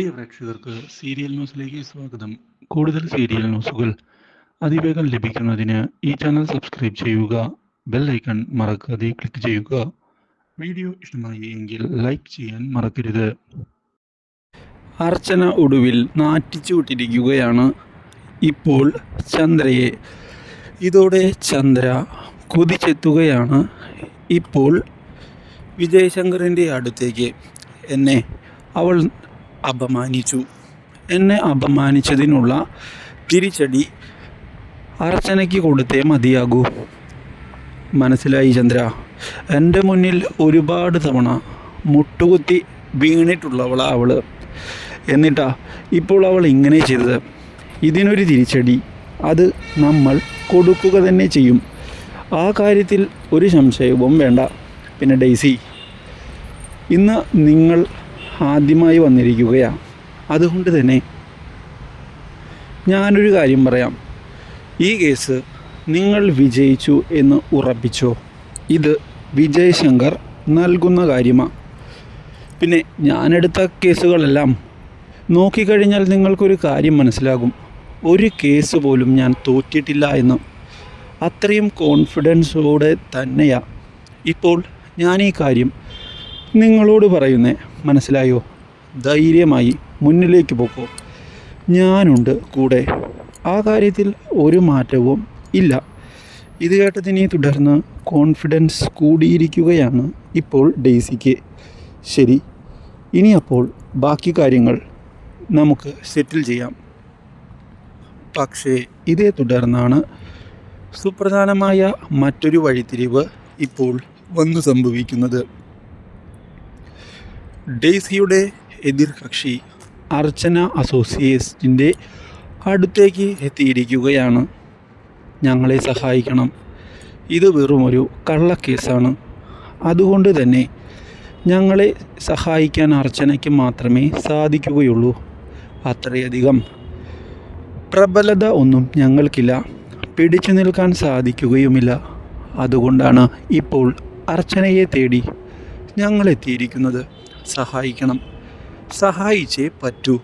പ്രിയ പ്രേക്ഷകർക്ക് സീരിയൽ ന്യൂസിലേക്ക് സ്വാഗതം. കൂടുതൽ സീരിയൽ ന്യൂസുകൾ അതിവേഗം ലഭിക്കുന്നതിന് ഈ ചാനൽ സബ്സ്ക്രൈബ് ചെയ്യുക ബെൽ ഐക്കൺ മറക്കാതെ ക്ലിക്ക് ചെയ്യുക. വീഡിയോ ഇഷ്ടമായി എങ്കിൽ ലൈക്ക് ചെയ്യാൻ മറക്കരുത്. അർച്ചന ഒടുവിൽ നാറ്റിച്ചു വിട്ടിരിക്കുകയാണ് ഇപ്പോൾ ചന്ദ്രയെ ഇതോടെ ചന്ദ്ര കുതിച്ചെത്തുകയാണ്. ഇപ്പോൾ വിജയശങ്കറിന്റെ അടുത്തേക്ക്. എന്നെ അവൾ അപമാനിച്ചു. എന്നെ അപമാനിച്ചതിനുള്ള തിരിച്ചടി അർച്ചനയ്ക്ക് കൊടുത്തേ മതിയാകൂ. മനസ്സിലായി ചന്ദ്ര. എന്റെ മുന്നിൽ ഒരുപാട് തവണ മുട്ടുകുത്തി വീണിട്ടുള്ളവളാ അവൾ എന്നിട്ടാ ഇപ്പോൾ അവൾ ഇങ്ങനെ ചെയ്തത്. ഇതിനൊരു തിരിച്ചടി. അത് നമ്മൾ കൊടുക്കുക തന്നെ ചെയ്യും. ആ കാര്യത്തിൽ ഒരു സംശയവും വേണ്ട. പിന്നെ ഡെയ്സി ഇന്ന് നിങ്ങൾ ആദ്യമായി വന്നിരിക്കുകയാണ്. അതുകൊണ്ട് തന്നെ ഞാനൊരു കാര്യം പറയാം. ഈ കേസ് നിങ്ങൾ വിജയിച്ചു എന്ന് ഉറപ്പിച്ചോ? ഇത് വിജയശങ്കർ നൽകുന്ന കാര്യമാണ്. പിന്നെ ഞാനെടുത്ത കേസുകളെല്ലാം നോക്കിക്കഴിഞ്ഞാൽ നിങ്ങൾക്കൊരു കാര്യം മനസ്സിലാകും. ഒരു കേസ് പോലും ഞാൻ തോറ്റിട്ടില്ല എന്ന്. അത്രയും കോൺഫിഡൻസോടെ തന്നെയാണ് ഇപ്പോൾ ഞാൻ ഈ കാര്യം നിങ്ങളോട് പറയുന്നേ. മനസ്സിലായോ? ധൈര്യമായി മുന്നിലേക്ക് പോക്കോ. ഞാനുണ്ട് കൂടെ. ആ കാര്യത്തിൽ ഒരു മാറ്റവും ഇല്ല. ഇത് കേട്ടതിനെ തുടർന്ന് കോൺഫിഡൻസ് കൂടിയിരിക്കുകയാണ് ഇപ്പോൾ ഡെയ്സിക്ക്. ശരി ഇനി അപ്പോൾ ബാക്കി കാര്യങ്ങൾ നമുക്ക് സെറ്റിൽ ചെയ്യാം. പക്ഷേ ഇതേ തുടർന്നാണ് സുപ്രധാനമായ മറ്റൊരു വഴിത്തിരിവ് ഇപ്പോൾ വന്നു സംഭവിക്കുന്നത്. ഡെയ്സിയുടെ എതിർകക്ഷി അർച്ചന അസോസിയേറ്റ്സിന്റെ അടുത്തേക്ക് എത്തിയിരിക്കുകയാണ്. ഞങ്ങളെ സഹായിക്കണം. ഇത് വെറുമൊരു കള്ളക്കേസാണ്. അതുകൊണ്ട് തന്നെ ഞങ്ങളെ സഹായിക്കാൻ അർച്ചനയ്ക്ക് മാത്രമേ സാധിക്കുകയുള്ളൂ. അത്രയധികം. പ്രബലത ഒന്നും ഞങ്ങൾക്കില്ല. പിടിച്ചു നിൽക്കാൻ സാധിക്കുകയുമില്ല. അതുകൊണ്ടാണ് ഇപ്പോൾ അർച്ചനയെ തേടി ഞങ്ങൾ എത്തിയിരിക്കുന്നത് സഹായിക്കണം. സഹായിച്ചേ പറ്റൂ.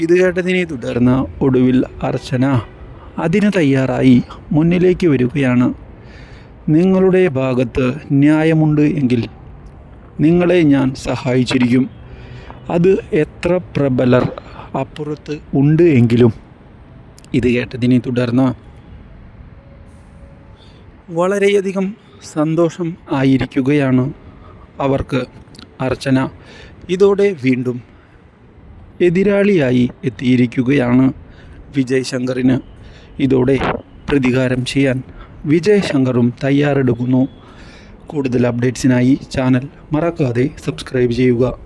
ഇത് കേട്ടതിനെ തുടർന്ന് ഒടുവിൽ അർച്ചന അതിന് തയ്യാറായി മുന്നിലേക്ക് വരികയാണ്. നിങ്ങളുടെ ഭാഗത്ത് ന്യായമുണ്ട് എങ്കിൽ നിങ്ങളെ ഞാൻ സഹായിച്ചിരിക്കും. അത് എത്ര പ്രബലർ അപ്പുറത്ത് ഉണ്ട് എങ്കിലും. ഇത് കേട്ടതിനെ തുടർന്ന് വളരെയധികം സന്തോഷം ആയിരിക്കുകയാണ് അവർക്ക്. അർച്ചന. ഇതോടെ വീണ്ടും എതിരാളിയായി എത്തിയിരിക്കുകയാണ് വിജയ് ശങ്കറിന് ഇതോടെ പ്രതികാരം ചെയ്യാൻ വിജയ് ശങ്കറും തയ്യാറെടുക്കുന്നു. കൂടുതൽ അപ്ഡേറ്റ്സിനായി ചാനൽ മറക്കാതെ സബ്സ്ക്രൈബ് ചെയ്യുക.